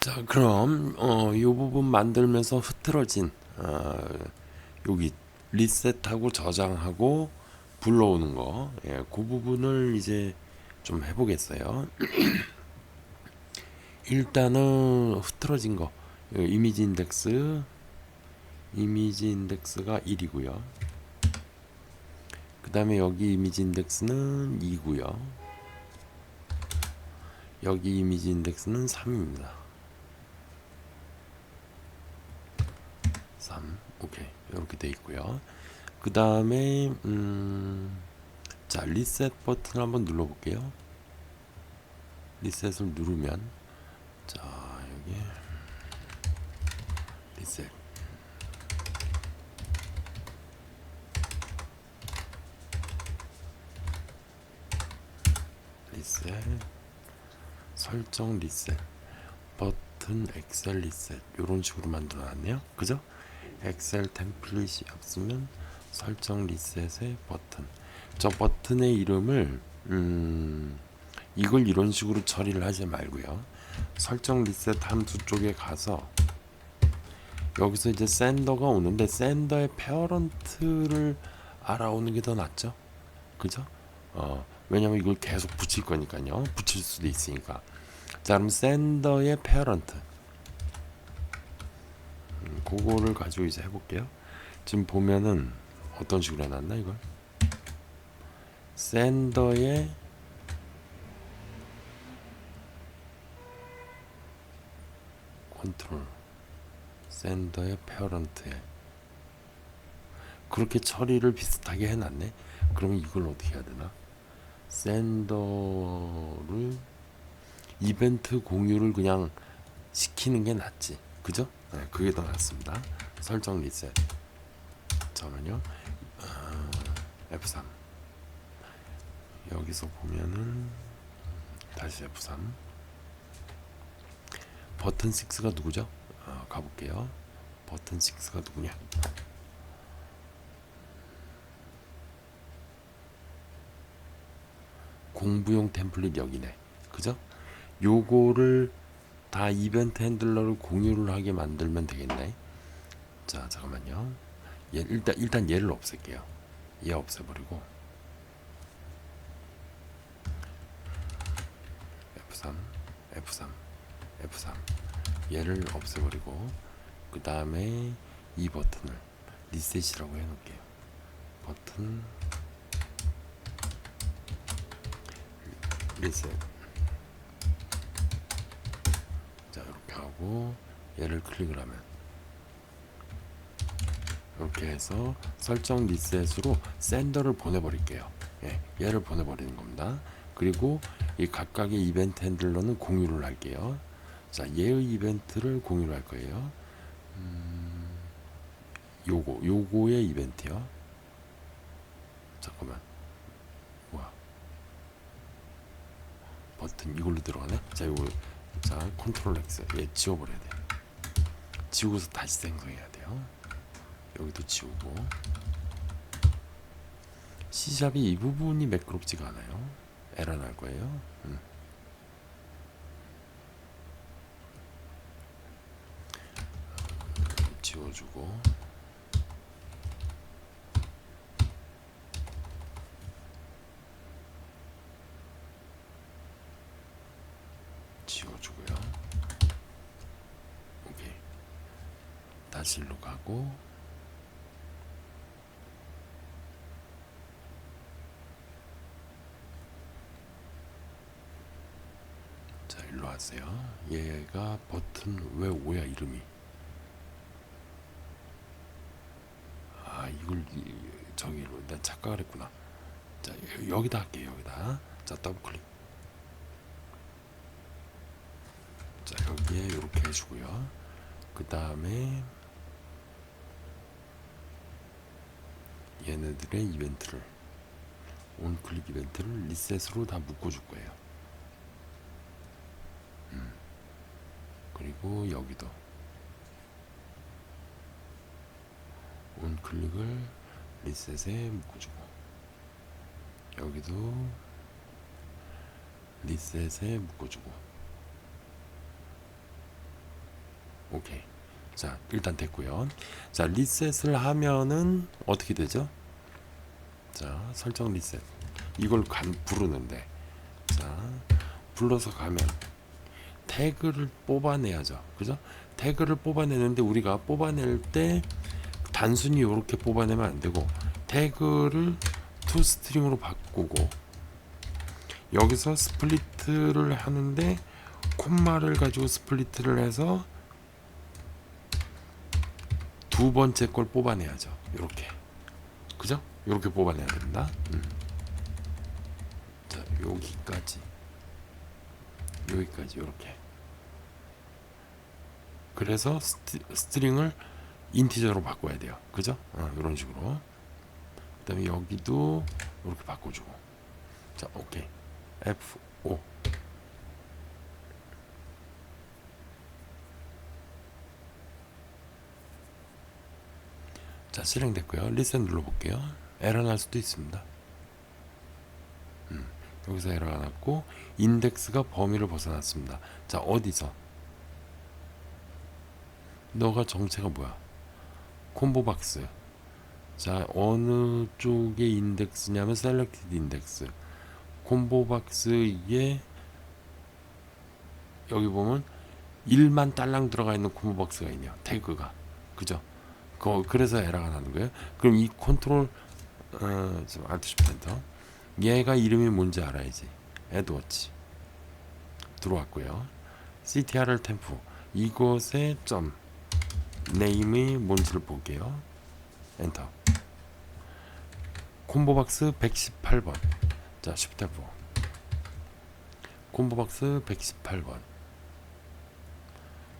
자, 그럼 어, 이 부분 만들면서 흐트러진 어, 여기 리셋하고 저장하고 불러오는 거, 예, 그 부분을 이제 좀 해보겠어요. 일단은 흐트러진 거, 이 이미지 인덱스, 이미지 인덱스가 1이고요. 그 다음에 여기 이미지 인덱스는 2고요. 여기 이미지 인덱스는 3입니다. 3 오케이. 이렇게 돼 있고요. 그 다음에 음, 자 리셋 버튼을 한번 눌러 볼게요. 리셋을 누르면 자 여기. 리셋. 리셋. 설정 리셋. 버튼 엑셀 리셋. 이런 식으로 만들어 놨네요. 그죠 엑셀 템플릿이 없으면 설정 리셋의 버튼. 저 버튼의 이름을 음, 이걸 이런 식으로 처리를 하지 말고요. 설정 리셋 함수 쪽에 가서 여기서 이제 샌더가 오는데 샌더의 페어런트를 알아오는 게 더 낫죠? 그죠? 어, 왜냐면 이걸 계속 붙일 거니까요. 붙일 수도 있으니까. 자 그럼 샌더의 페어런트. 음, 그거를 가지고 이제 해볼게요. 지금 보면은 어떤 식으로 해놨나 이걸? 샌더의 컨트롤 샌더의 페어런트에 그렇게 처리를 비슷하게 해놨네. 그러면 이걸 어떻게 해야 되나? 샌더를 이벤트 공유를 그냥 시키는 게 낫지. 그죠? 네, 그게 더 낫습니다. 설정 리셋. 잠깐만요. 어, F3. 여기서 보면은 다시 F3. 버튼 6가 누구죠? 어, 가볼게요. 버튼 6가 누구냐? 공부용 템플릿 여기네. 그죠? 요거를 다 이벤트 핸들러를 공유를 하게 만들면 되겠네. 자, 잠깐만요. 얘 일단 일단 얘를 없앨게요. 얘 없애버리고 F3, F3, F3 얘를 없애버리고 그 다음에 이 버튼을 리셋이라고 해놓을게요. 버튼 리셋 자 이렇게 하고 얘를 클릭을 하면 이렇게 해서 설정 리셋으로 샌더를 보내버릴게요. 예, 얘를 보내버리는 겁니다. 그리고 이 각각의 이벤트 핸들러는 공유를 할게요. 자 얘의 이벤트를 공유를 할 거예요. 음, 요거 요거의 이벤트요. 잠깐만. 뭐야? 버튼 이걸로 들어가네? 자 요거 자 컨트롤 X. 얘 지워버려야 돼 지우고서 다시 생성해야 돼요. 여기도 지우고. C샵이 이 부분이 매끄럽지가 않아요. 에러 날 거예요. 음. 지워주고 지워주고요. 오케이. 다시 일로 가고 자 일로 와세요. 얘가 버튼 왜 오야 이름이? 아 이걸 이- 저기로 난 착각을 했구나. 자 여- 여기다 할게요 여기다. 자 더블 클릭. 자 여기에 이렇게 해주고요. 그 다음에 얘네들의 이벤트를 온클릭 이벤트를 리셋으로 다 묶어줄 거예요. 음. 그리고 여기도 온클릭을 리셋에 묶어주고 여기도 리셋에 묶어주고 오케이. 자, 일단 됐고요. 자, 리셋을 하면은 어떻게 되죠? 자, 설정 리셋. 이걸 간 부르는데. 자, 불러서 가면 태그를 뽑아내야죠. 그죠? 태그를 뽑아내는데 우리가 뽑아낼 때 단순히 이렇게 뽑아내면 안 되고 태그를 투 스트링으로 바꾸고 여기서 스플리트를 하는데 콤마를 가지고 스플리트를 해서 두 번째 걸 뽑아내야죠. 이렇게 그죠? 이렇게 뽑아내야 된다. 음. 자 여기까지 여기까지 이렇게 그래서 스트, 스트링을 인티저로 바꿔야 돼요. 그죠? 어, 이런 식으로. 그다음에 여기도 이렇게 바꿔주고. 자, 오케이. F5. 자, 실행됐고요. 리셋 눌러볼게요. 에러 날 수도 있습니다. 음, 여기서 에러가 났고 인덱스가 범위를 벗어났습니다. 자, 어디서? 너가 정체가 뭐야? 콤보 박스. 자, 어느 쪽의 인덱스냐면 셀렉티드 인덱스. 콤보 박스에 여기 보면 1만 딸랑 들어가 있는 콤보 박스가 있네요. 태그가. 그죠? 그 그래서 에러가 나는 거예요. 그럼 이 컨트롤 어, 좀 알트 쉬프트 엔터. 얘가 이름이 뭔지 알아야지. 에드워치. 들어왔고요. CTRL 템프. 이곳에 점 네임이 뭔지를 볼게요. 엔터. 콤보박스 118번. 자, 쉬프트 F. 콤보박스 118번.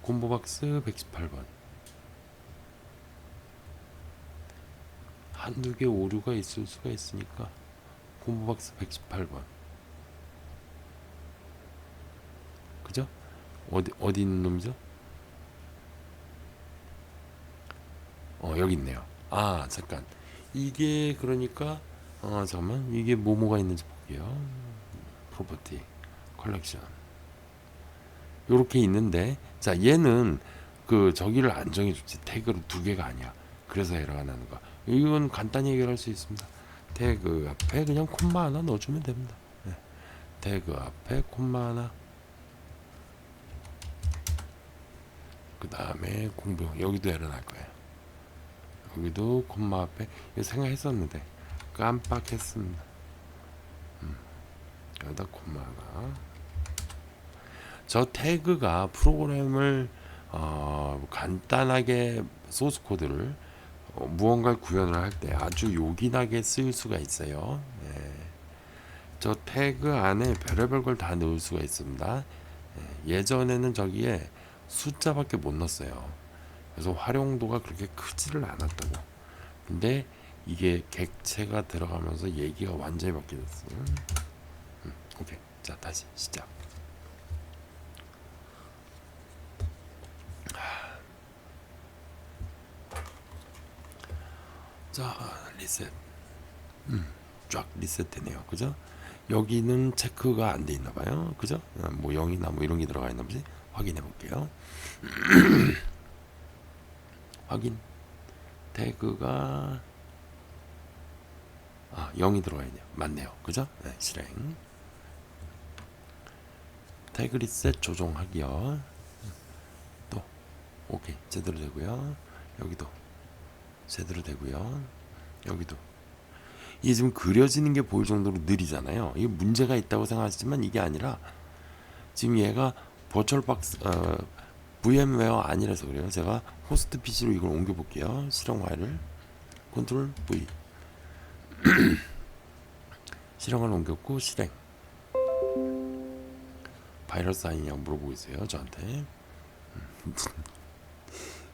콤보박스 118번. 한두 개 오류가 있을 수가 있으니까 콤보박스 118번. 그죠? 어디 어디 있는 놈이죠? 어 여기 있네요. 아 잠깐 이게 그러니까 어 잠깐만 이게 뭐뭐가 있는지 볼게요. 프로퍼티 컬렉션 요렇게 있는데 자 얘는 그 저기를 안 정해 줬지 태그를 두 개가 아니야. 그래서 에러가 나는 거. 이건 간단히 해결할 수 있습니다. 태그 앞에 그냥 콤마 하나 넣어주면 됩니다. 네. 태그 앞에 콤마 하나. 그 다음에 공부 여기도 에러 날 거예요. 여기도 콤마 앞에 생각했었는데 깜빡했습니다. 음, 여기다 콤마가 저 태그가 프로그램을 어, 간단하게 소스 코드를 어, 무언가를 구현을 할 때 아주 요긴하게 쓰일 수가 있어요. 네. 저 태그 안에 별의별 걸 다 넣을 수가 있습니다. 예, 예전에는 저기에 숫자밖에 못 넣었어요. 그래서 활용도가 그렇게 크지를 않았다고. 근데 이게 객체가 들어가면서 얘기가 완전히 바뀌었어. 음, 오케이. 자, 다시 시작. 자, 리셋. 음, 쫙 리셋되네요. 그죠? 여기는 체크가 안 돼 있나 봐요. 그죠? 어, 뭐 0이나 뭐 이런 게 들어가 있나 보지? 확인해 볼게요. 확인. 태그가 아, 0이 들어가 있네요. 맞네요. 그죠? 네, 실행. 태그 리셋 조정하기요. 또 오케이. 제대로 되고요. 여기도 제대로 되고요. 여기도 이게 지금 그려지는 게 보일 정도로 느리잖아요. 이게 문제가 있다고 생각하지만 이게 아니라 지금 얘가 버추얼 박스 어, VM웨어 아니라서 그래요. 제가 호스트 PC로 이걸 옮겨 볼게요. 실행 파일을 컨트롤 V 실행을 옮겼고 실행 바이러스 아니냐고 물어보고 있어요. 저한테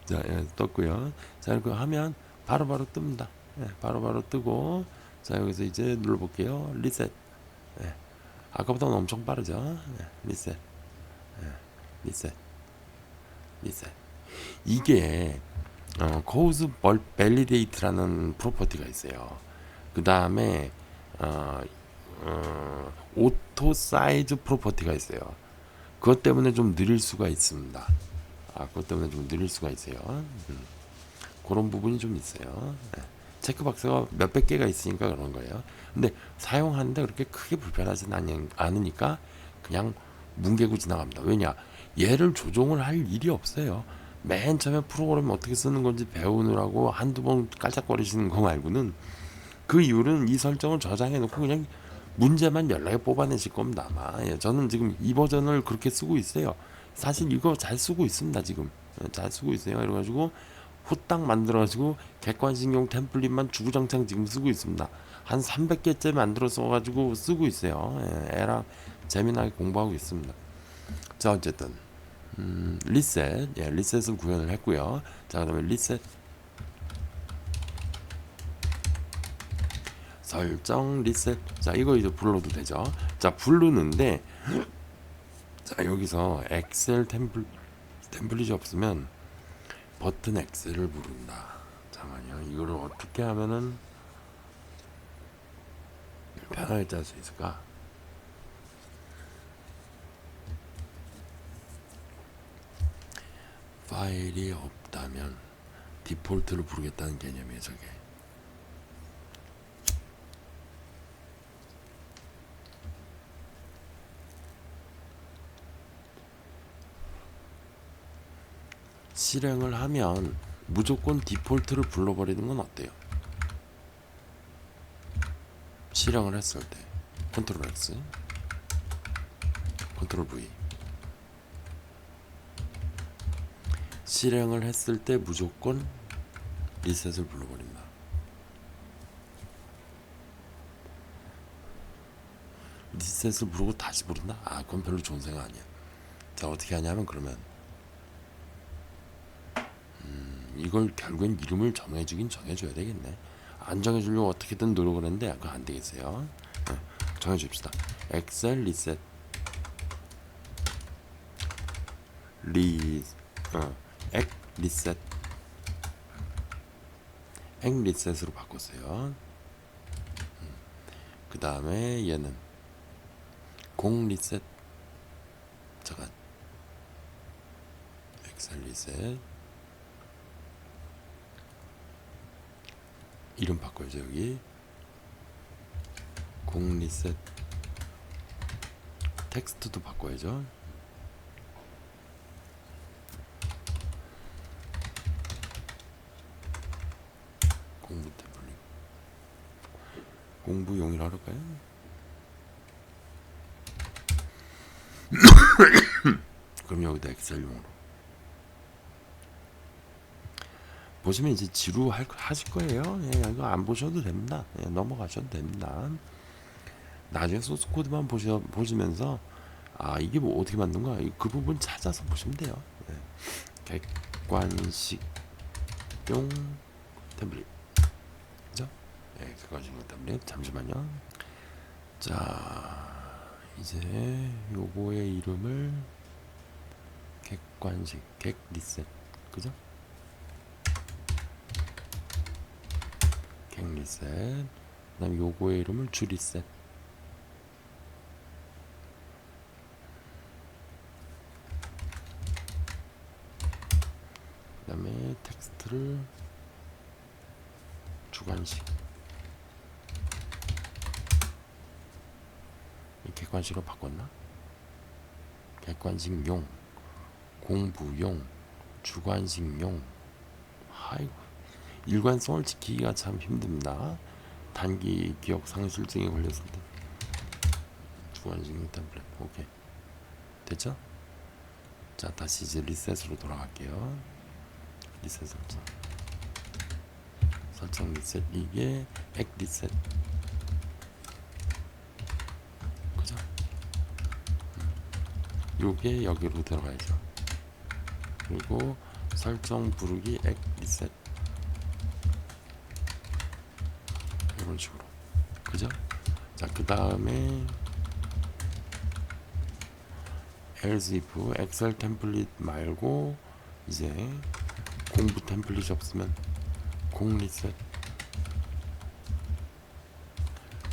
자 예, 떴고요. 자 이렇게 하면 바로 바로 뜹니다. 예, 바로바로 뜨고 자 여기서 이제 눌러볼게요. 리셋 예, 아까보다는 엄청 빠르죠. 예, 리셋 예, 리셋 리셋 이게 어, cause validate라는 프로퍼티가 있어요. 그 다음에 어, 어, auto size 프로퍼티가 있어요. 그것 때문에 좀 느릴 수가 있습니다. 아, 그것 때문에 좀 느릴 수가 있어요. 음. 그런 부분이 좀 있어요. 예. 체크박스가 몇백 개가 있으니까 그런 거예요. 근데 사용하는데 그렇게 크게 불편하지는 않- 않으니까 그냥 뭉개고 지나갑니다. 왜냐? 얘를 조종을 할 일이 없어요. 맨 처음에 프로그램 어떻게 쓰는 건지 배우느라고 한두 번 깔짝거리시는 거 말고는 그 이유는 이 설정을 저장해 놓고 그냥 문제만 연락에 뽑아내실 겁니다. 아마 예, 저는 지금 이 버전을 그렇게 쓰고 있어요. 사실 이거 잘 쓰고 있습니다. 지금 예, 잘 쓰고 있어요. 그래가지고 후딱 만들어가지고 객관식용 템플릿만 주구장창 지금 쓰고 있습니다. 한 300개째 만들어 써가지고 쓰고 있어요. 예, 애랑 재미나게 공부하고 있습니다. 자 어쨌든 음, 리셋, 예, 리셋을 구현을 했고요. 자 그다음에 리셋 설정 리셋. 자 이거 이제 불러도 되죠. 자 부르는데 자 여기서 엑셀 템플 템플릿이 없으면 버튼 X를 부른다. 잠깐만요. 이거를 어떻게 하면은 편하게 짤 수 있을까? 파일이 없다면 디폴트를 부르겠다는 개념이에요, 저게. 실행을 하면 무조건 디폴트를 불러버리는 건 어때요? 실행을 했을 때 컨트롤 X 컨트롤 V 실행을 했을 때 무조건 리셋을 불러버립니다. 리셋을 부르고 다시 부른다? 아 그건 별로 좋은 생각 아니야. 자 어떻게 하냐면 그러면 이걸 결국엔 이름을 정해주긴 정해줘야 되겠네. 안 정해주려고 어떻게든 노력을 했는데 그거 안 되겠어요. 네, 정해줍시다. 엑셀 리셋 리 어, 엑 리셋 엑 리셋으로 바꿨어요. 그 다음에 얘는 공 리셋 잠깐 엑셀 리셋 이름 바꿔야죠 여기. 공 리셋 텍스트도 바꿔야죠. 공부 태블릿 공부용이라 할까요? 그럼 여기다 엑셀용으로 보시면 이제 지루할 하실 거예요. 예, 이거 안 보셔도 됩니다. 예, 넘어가셔도 됩니다. 나중에 소스 코드만 보셔 보시면서 아 이게 뭐 어떻게 만든 거야? 그 부분 찾아서 보시면 돼요. 예. 객관식용 템플릿, 그죠? 예, 객관식용 템플릿. 잠시만요. 자, 이제 요거의 이름을 객관식 객 리셋, 그죠? 객 리셋. 그 다음 요거의 이름을 주 리셋. 그 다음에 텍스트를 주관식. 이 객관식으로 바꿨나? 객관식용, 공부용, 주관식용. 아이고 일관성을 지키기가 참 힘듭니다. 단기 기억 상실증에 걸렸을 때 주관식용 템플릿 오케이 됐죠? 자 다시 이제 리셋으로 돌아갈게요. 리셋 설정 설정 리셋 이게 액 리셋 그죠? 음. 요게 여기로 들어가야죠. 그리고 설정 부르기 액 리셋 이런 식으로. 그죠? 자그 다음에 else if 엑셀 템플릿 말고 이제 공부 템플릿이 없으면 공 리셋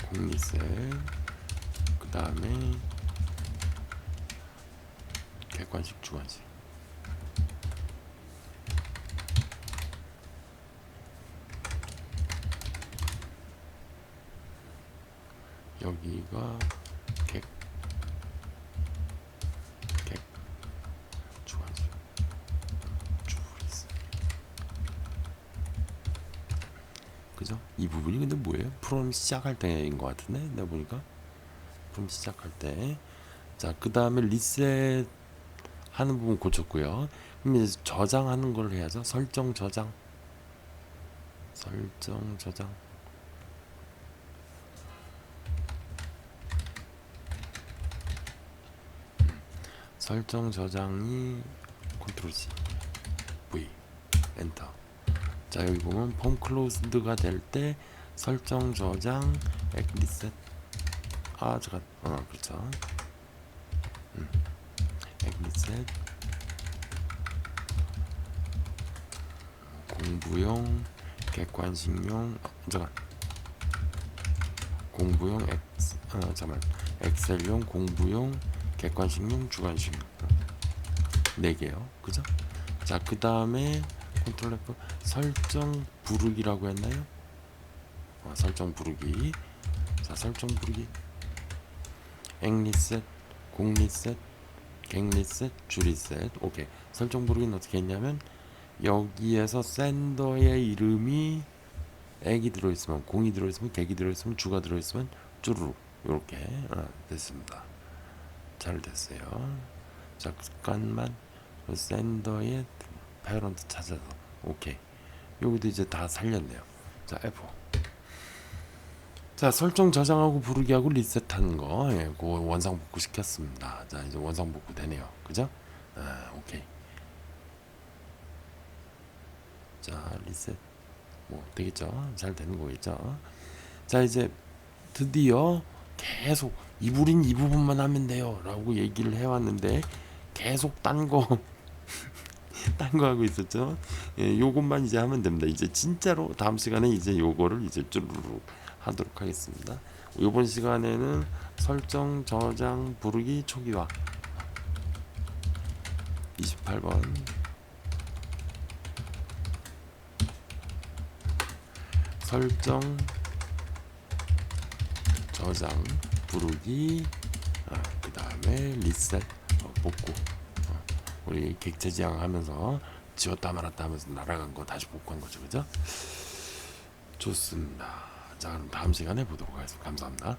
공 리셋 그 다음에 객관식 주관식 여기가 객, 객, 주관식, 주리스. 그죠? 이 부분이 근데 뭐예요? 프롬 시작할 때인 것 같은데 내가 보니까 프롬 시작할 때. 자, 그 다음에 리셋 하는 부분 고쳤고요. 그럼 이제 저장하는 걸 해야죠. 설정 저장. 설정 저장. 설정 저장이 컨트롤 C V 엔터. 자 여기 보면 폼 클로즈드가 될 때 설정 저장 액 리셋. 아 잠깐 어 그렇죠. 음. 액 리셋. 공부용 객관식용 어, 잠깐. 공부용 엑스 어 잠깐 엑셀용 공부용 객관식용 주관식용 네 개요. 그죠? 자 그 다음에 컨트롤 F 설정 부르기라고 했나요? 어, 설정 부르기. 자 설정 부르기. 엑 리셋 공 리셋 객 리셋 주 리셋. 오케이. 설정 부르기는 어떻게 했냐면 여기에서 샌더의 이름이 액이 들어있으면 공이 들어있으면 객이 들어있으면 주가 들어있으면 쭈루룩 이렇게 어, 됐습니다 잘 됐어요. 자 잠깐만. 그 샌더의 패런트 찾아서. 오케이. 여기도 이제 다 살렸네요. 자 F. 자 설정 저장하고 부르기하고 리셋하는 거. 예, 그 원상 복구 시켰습니다. 자 이제 원상 복구 되네요. 그죠? 아 오케이. 자 리셋. 뭐 되겠죠? 잘 되는 거겠죠? 자 이제 드디어 계속 이불인 이 부분만 하면 돼요. 라고 얘기를 해왔는데 계속 딴거 딴 거 하고 있었죠. 예, 요것만 이제 하면 됩니다. 이제 진짜로 다음 시간에 이제 요거를 이제 쭈루룩 하도록 하겠습니다. 요번 시간에는 설정 저장 부르기 초기화. 28번. 설정 저장 부르기 아, 그 다음에 리셋 어, 복구. 어, 우리 객체 지향 하면서 지웠다 말았다 하면서 날아간 거 다시 복구한 거죠. 그죠? 좋습니다. 자 그럼 다음 시간에 보도록 하겠습니다. 감사합니다